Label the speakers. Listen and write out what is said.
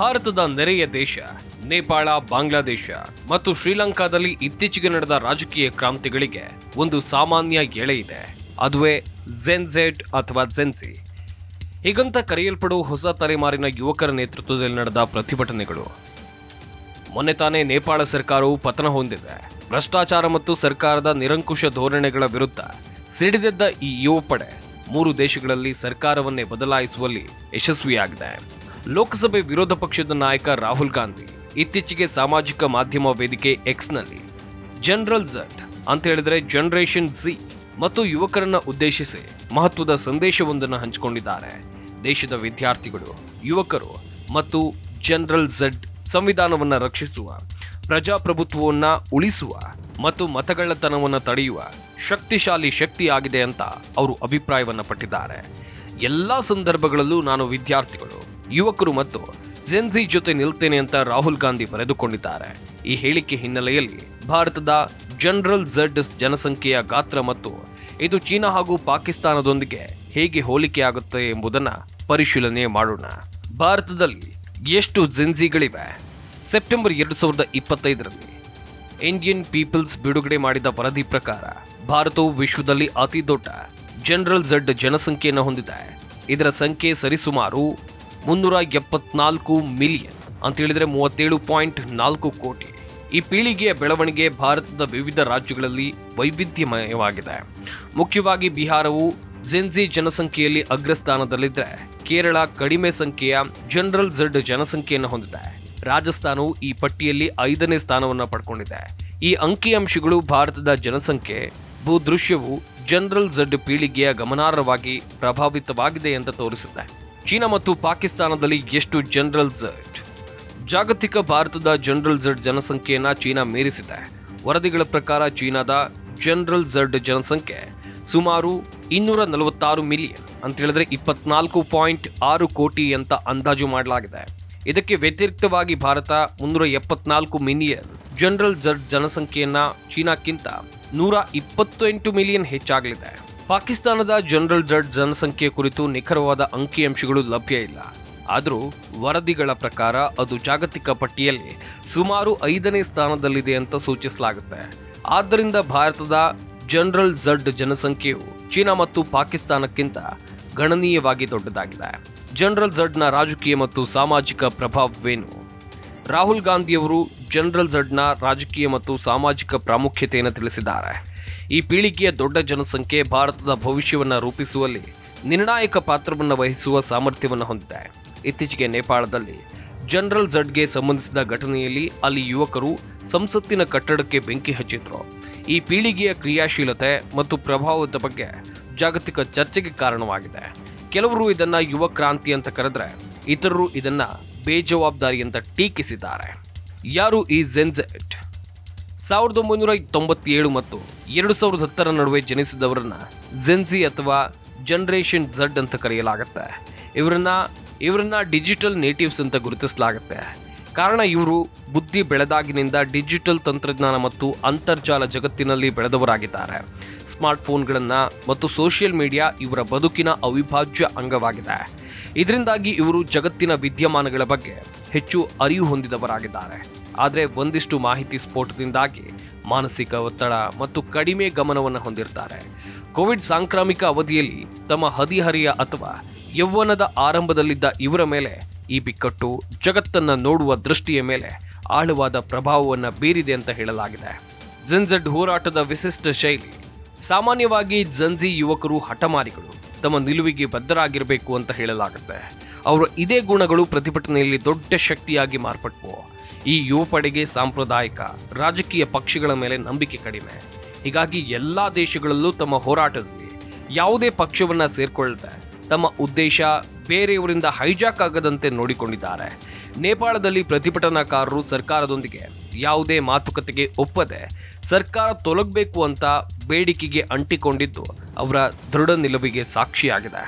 Speaker 1: ಭಾರತದ ನೆರೆಯ ದೇಶ, ನೇಪಾಳ, ಬಾಂಗ್ಲಾದೇಶ ಮತ್ತು ಶ್ರೀಲಂಕಾದಲ್ಲಿ ಇತ್ತೀಚೆಗೆ ನಡೆದ ರಾಜಕೀಯ ಕ್ರಾಂತಿಗಳಿಗೆ ಒಂದು ಸಾಮಾನ್ಯ ಎಳೆ ಇದೆ. ಅದುವೇ ಝೆಡ್ ಅಥವಾ ಜೆನ್ಸಿ ಹೀಗಂತ ಕರೆಯಲ್ಪಡುವ ಹೊಸ ತಲೆಮಾರಿನ ಯುವಕರ ನೇತೃತ್ವದಲ್ಲಿ ನಡೆದ ಪ್ರತಿಭಟನೆಗಳು. ಮೊನ್ನೆ ತಾನೇ ನೇಪಾಳ ಸರ್ಕಾರವು ಪತನ ಹೊಂದಿದೆ. ಭ್ರಷ್ಟಾಚಾರ ಮತ್ತು ಸರ್ಕಾರದ ನಿರಂಕುಶ ಧೋರಣೆಗಳ ವಿರುದ್ಧ ಸಿಡಿದೆದ್ದ ಈ ಯುವ ಪಡೆ ಮೂರು ದೇಶಗಳಲ್ಲಿ ಸರ್ಕಾರವನ್ನೇ ಬದಲಾಯಿಸುವಲ್ಲಿ ಯಶಸ್ವಿಯಾಗಿದೆ. ಲೋಕಸಭೆ ವಿರೋಧ ಪಕ್ಷದ ನಾಯಕ ರಾಹುಲ್ ಗಾಂಧಿ ಇತ್ತೀಚೆಗೆ ಸಾಮಾಜಿಕ ಮಾಧ್ಯಮ ವೇದಿಕೆ ಎಕ್ಸ್ನಲ್ಲಿ ಜನರಲ್ ಝಡ್ ಅಂತ ಹೇಳಿದ್ರೆ ಜನರೇಷನ್ ಝಿ ಮತ್ತು ಯುವಕರನ್ನ ಉದ್ದೇಶಿಸಿ ಮಹತ್ವದ ಸಂದೇಶವೊಂದನ್ನು ಹಂಚಿಕೊಂಡಿದ್ದಾರೆ. ದೇಶದ ವಿದ್ಯಾರ್ಥಿಗಳು, ಯುವಕರು ಮತ್ತು ಜನರಲ್ ಝಡ್ ಸಂವಿಧಾನವನ್ನ ರಕ್ಷಿಸುವ, ಪ್ರಜಾಪ್ರಭುತ್ವವನ್ನ ಉಳಿಸುವ ಮತ್ತು ಮತಗಳ್ಳತನವನ್ನು ತಡೆಯುವ ಶಕ್ತಿಶಾಲಿ ಶಕ್ತಿಯಾಗಿದೆ ಅಂತ ಅವರು ಅಭಿಪ್ರಾಯವನ್ನ ಪಟ್ಟಿದ್ದಾರೆ. ಎಲ್ಲಾ ಸಂದರ್ಭಗಳಲ್ಲೂ ನಾನು ವಿದ್ಯಾರ್ಥಿಗಳು, ಯುವಕರು ಮತ್ತು ಜೆನ್ಸಿ ಜೊತೆ ನಿಲ್ತೇನೆ ಅಂತ ರಾಹುಲ್ ಗಾಂಧಿ ಬರೆದುಕೊಂಡಿದ್ದಾರೆ. ಈ ಹೇಳಿಕೆ ಹಿನ್ನೆಲೆಯಲ್ಲಿ ಭಾರತದ ಜನರಲ್ ಝಡ್ ಜನಸಂಖ್ಯೆಯ ಗಾತ್ರ ಮತ್ತು ಇದು ಚೀನಾ ಹಾಗೂ ಪಾಕಿಸ್ತಾನದೊಂದಿಗೆ ಹೇಗೆ ಹೋಲಿಕೆಯಾಗುತ್ತೆ ಎಂಬುದನ್ನ ಪರಿಶೀಲನೆ ಮಾಡೋಣ. ಭಾರತದಲ್ಲಿ ಎಷ್ಟು ಜೆನ್ಸಿಗಳಿವೆ ಸೆಪ್ಟೆಂಬರ್ ಎರಡು ಸಾವಿರದ ಇಪ್ಪತ್ತೈದರಲ್ಲಿ ಇಂಡಿಯನ್ ಪೀಪಲ್ಸ್ ಬಿಡುಗಡೆ ಮಾಡಿದ ವರದಿ ಪ್ರಕಾರ ಭಾರತವು ವಿಶ್ವದಲ್ಲಿ ಅತಿ ದೊಡ್ಡ ಜನರಲ್ ಝಡ್ ಜನಸಂಖ್ಯೆಯನ್ನು ಹೊಂದಿದೆ ಇದರ ಸಂಖ್ಯೆ ಸರಿಸುಮಾರು ಮುನ್ನೂರ ಎಪ್ಪತ್ನಾಲ್ಕು ಮಿಲಿಯನ್ ಅಂತ ಹೇಳಿದ್ರೆ ಮೂವತ್ತೇಳು ಪಾಯಿಂಟ್ ನಾಲ್ಕು ಕೋಟಿ. ಈ ಪೀಳಿಗೆಯ ಬೆಳವಣಿಗೆ ಭಾರತದ ವಿವಿಧ ರಾಜ್ಯಗಳಲ್ಲಿ ವೈವಿಧ್ಯಮಯವಾಗಿದೆ. ಮುಖ್ಯವಾಗಿ ಬಿಹಾರವು ಜೆನ್ಜಿ ಜನಸಂಖ್ಯೆಯಲ್ಲಿ ಅಗ್ರಸ್ಥಾನದಲ್ಲಿದ್ದರೆ ಕೇರಳ ಕಡಿಮೆ ಸಂಖ್ಯೆಯ ಜನರಲ್ ಝಡ್ ಜನಸಂಖ್ಯೆಯನ್ನು ಹೊಂದಿದೆ. ರಾಜಸ್ಥಾನವು ಈ ಪಟ್ಟಿಯಲ್ಲಿ ಐದನೇ ಸ್ಥಾನವನ್ನು ಪಡ್ಕೊಂಡಿದೆ. ಈ ಅಂಕಿಅಂಶಗಳು ಭಾರತದ ಜನಸಂಖ್ಯೆ, ಭೂದೃಶ್ಯವು ಜನರಲ್ ಝಡ್ ಪೀಳಿಗೆಯ ಗಮನಾರ್ಹವಾಗಿ ಪ್ರಭಾವಿತವಾಗಿದೆ ಅಂತ ತೋರಿಸಿದೆ ಚೀನಾ ಮತ್ತು ಪಾಕಿಸ್ತಾನದಲ್ಲಿ ಎಷ್ಟು ಜನರಲ್ ಝಡ್? ಜಾಗತಿಕ ಭಾರತದ ಜನರಲ್ ಝಡ್ ಜನಸಂಖ್ಯೆಯನ್ನು ಚೀನಾ ಮೀರಿಸಿದೆ. ವರದಿಗಳ ಪ್ರಕಾರ ಚೀನಾದ ಜನರಲ್ ಝಡ್ ಜನಸಂಖ್ಯೆ ಸುಮಾರು ಇನ್ನೂರ ನಲವತ್ತಾರು ಮಿಲಿಯನ್ ಅಂತ ಹೇಳಿದ್ರೆ ಇಪ್ಪತ್ನಾಲ್ಕು ಪಾಯಿಂಟ್ ಆರು ಕೋಟಿ ಅಂತ ಅಂದಾಜು ಮಾಡಲಾಗಿದೆ. ಇದಕ್ಕೆ ವ್ಯತಿರಿಕ್ತವಾಗಿ ಭಾರತ ಮುನ್ನೂರ ಎಪ್ಪತ್ನಾಲ್ಕು ಮಿಲಿಯನ್ ಜನರಲ್ ಜನಸಂಖ್ಯೆಯನ್ನ ಚೀನಾಕ್ಕಿಂತ ನೂರ ಇಪ್ಪತ್ತೆಂಟು ಮಿಲಿಯನ್ ಹೆಚ್ಚಾಗಲಿದೆ. ಪಾಕಿಸ್ತಾನದ ಜನರಲ್ ಜಡ್ ಜನಸಂಖ್ಯೆ ಕುರಿತು ನಿಖರವಾದ ಅಂಕಿಅಂಶಗಳು ಲಭ್ಯ ಇಲ್ಲ. ಆದರೂ ವರದಿಗಳ ಪ್ರಕಾರ ಅದು ಜಾಗತಿಕ ಪಟ್ಟಿಯಲ್ಲಿ ಸುಮಾರು ಐದನೇ ಸ್ಥಾನದಲ್ಲಿದೆ ಅಂತ ಸೂಚಿಸಲಾಗುತ್ತೆ. ಆದ್ದರಿಂದ ಭಾರತದ ಜನರಲ್ ಝಡ್ ಜನಸಂಖ್ಯೆಯು ಚೀನಾ ಮತ್ತು ಪಾಕಿಸ್ತಾನಕ್ಕಿಂತ ಗಣನೀಯವಾಗಿ ದೊಡ್ಡದಾಗಿದೆ. ಜನರಲ್ ಝಡ್ನ ರಾಜಕೀಯ ಮತ್ತು ಸಾಮಾಜಿಕ ಪ್ರಭಾವವೇನು? ರಾಹುಲ್ ಗಾಂಧಿಯವರು ಜನರಲ್ ಝಡ್ನ ರಾಜಕೀಯ ಮತ್ತು ಸಾಮಾಜಿಕ ಪ್ರಾಮುಖ್ಯತೆಯನ್ನು ತಿಳಿಸಿದ್ದಾರೆ. ಈ ಪೀಳಿಗೆಯ ದೊಡ್ಡ ಜನಸಂಖ್ಯೆ ಭಾರತದ ಭವಿಷ್ಯವನ್ನು ರೂಪಿಸುವಲ್ಲಿ ನಿರ್ಣಾಯಕ ಪಾತ್ರವನ್ನು ವಹಿಸುವ ಸಾಮರ್ಥ್ಯವನ್ನು ಹೊಂದಿದೆ. ಇತ್ತೀಚೆಗೆ ನೇಪಾಳದಲ್ಲಿ ಜನರಲ್ ಝಡ್ಗೆ ಸಂಬಂಧಿಸಿದ ಘಟನೆಯಲ್ಲಿ ಅಲ್ಲಿ ಯುವಕರು ಸಂಸತ್ತಿನ ಕಟ್ಟಡಕ್ಕೆ ಬೆಂಕಿ ಹಚ್ಚಿದ್ರು. ಈ ಪೀಳಿಗೆಯ ಕ್ರಿಯಾಶೀಲತೆ ಮತ್ತು ಪ್ರಭಾವದ ಬಗ್ಗೆ ಜಾಗತಿಕ ಚರ್ಚೆಗೆ ಕಾರಣವಾಗಿದೆ. ಕೆಲವರು ಇದನ್ನು ಯುವ ಕ್ರಾಂತಿ ಅಂತ ಕರೆದ್ರೆ, ಇತರರು ಇದನ್ನು ಬೇಜವಾಬ್ದಾರಿ ಅಂತ ಟೀಕಿಸಿದ್ದಾರೆ. ಯಾರು ಈ ಜೆನ್ಜೆಟ್ ಸಾವಿರದ ಒಂಬೈನೂರ ತೊಂಬತ್ತೇಳು ಮತ್ತು ಎರಡು ಸಾವಿರದ ಹತ್ತರ ನಡುವೆ ಜನಿಸಿದವರನ್ನ ಜೆನ್ಜಿ ಅಥವಾ ಜನರೇಷನ್ ಝಡ್ ಅಂತ ಕರೆಯಲಾಗುತ್ತೆ. ಇವರನ್ನ ಇವರನ್ನ ಡಿಜಿಟಲ್ ನೇಟಿವ್ಸ್ ಅಂತ ಗುರುತಿಸಲಾಗುತ್ತೆ. ಕಾರಣ ಇವರು ಬುದ್ಧಿ ಬೆಳೆದಾಗಿನಿಂದ ಡಿಜಿಟಲ್ ತಂತ್ರಜ್ಞಾನ ಮತ್ತು ಅಂತರ್ಜಾಲ ಜಗತ್ತಿನಲ್ಲಿ ಬೆಳೆದವರಾಗಿದ್ದಾರೆ. ಸ್ಮಾರ್ಟ್ಫೋನ್ಗಳನ್ನು ಮತ್ತು ಸೋಷಿಯಲ್ ಮೀಡಿಯಾ ಇವರ ಬದುಕಿನ ಅವಿಭಾಜ್ಯ ಅಂಗವಾಗಿದೆ. ಇದರಿಂದಾಗಿ ಇವರು ಜಗತ್ತಿನ ವಿದ್ಯಮಾನಗಳ ಬಗ್ಗೆ ಹೆಚ್ಚು ಅರಿವು ಹೊಂದಿದವರಾಗಿದ್ದಾರೆ. ಆದರೆ ಒಂದಿಷ್ಟು ಮಾಹಿತಿ ಸ್ಫೋಟದಿಂದಾಗಿ ಮಾನಸಿಕ ಒತ್ತಡ ಮತ್ತು ಕಡಿಮೆ ಗಮನವನ್ನು ಹೊಂದಿರ್ತಾರೆ. ಕೋವಿಡ್ ಸಾಂಕ್ರಾಮಿಕ ಅವಧಿಯಲ್ಲಿ ತಮ್ಮ ಹದಿಹರಿಯ ಅಥವಾ ಯೌವನದ ಆರಂಭದಲ್ಲಿದ್ದ ಇವರ ಮೇಲೆ ಈ ಬಿಕ್ಕಟ್ಟು ಜಗತ್ತನ್ನು ನೋಡುವ ದೃಷ್ಟಿಯ ಮೇಲೆ ಆಳವಾದ ಪ್ರಭಾವವನ್ನು ಬೀರಿದೆ ಅಂತ ಹೇಳಲಾಗಿದೆ. ಜನ್ಝಡ್ ಹೋರಾಟದ ವಿಶಿಷ್ಟ ಶೈಲಿ ಸಾಮಾನ್ಯವಾಗಿ ಜನ್ಜಿ ಯುವಕರು ಹಠಮಾರಿಗಳು. ತಮ್ಮ ನಿಲುವಿಗೆ ಬದ್ಧರಾಗಿರಬೇಕು ಅಂತ ಹೇಳಲಾಗುತ್ತೆ. ಅವರ ಇದೇ ಗುಣಗಳು ಪ್ರತಿಭಟನೆಯಲ್ಲಿ ದೊಡ್ಡ ಶಕ್ತಿಯಾಗಿ ಮಾರ್ಪಟ್ಟವು ಈ ಯುವ ಸಾಂಪ್ರದಾಯಿಕ, ರಾಜಕೀಯ ಪಕ್ಷಗಳ ಮೇಲೆ ನಂಬಿಕೆ ಕಡಿಮೆ. ಹೀಗಾಗಿ ಎಲ್ಲ ದೇಶಗಳಲ್ಲೂ ತಮ್ಮ ಹೋರಾಟದಲ್ಲಿ ಯಾವುದೇ ಪಕ್ಷವನ್ನು ಸೇರಿಕೊಳ್ಳದೆ ತಮ್ಮ ಉದ್ದೇಶ ಬೇರೆಯವರಿಂದ ಹೈಜಾಕ್ ಆಗದಂತೆ ನೋಡಿಕೊಂಡಿದ್ದಾರೆ. ನೇಪಾಳದಲ್ಲಿ ಪ್ರತಿಭಟನಾಕಾರರು ಸರ್ಕಾರದೊಂದಿಗೆ ಯಾವುದೇ ಮಾತುಕತೆಗೆ ಒಪ್ಪದೆ ಸರ್ಕಾರ ತೊಲಗಬೇಕು ಅಂತ ಬೇಡಿಕೆಗೆ ಅಂಟಿಕೊಂಡಿದ್ದು ಅವರ ದೃಢ ನಿಲುವಿಗೆ ಸಾಕ್ಷಿಯಾಗಿದೆ.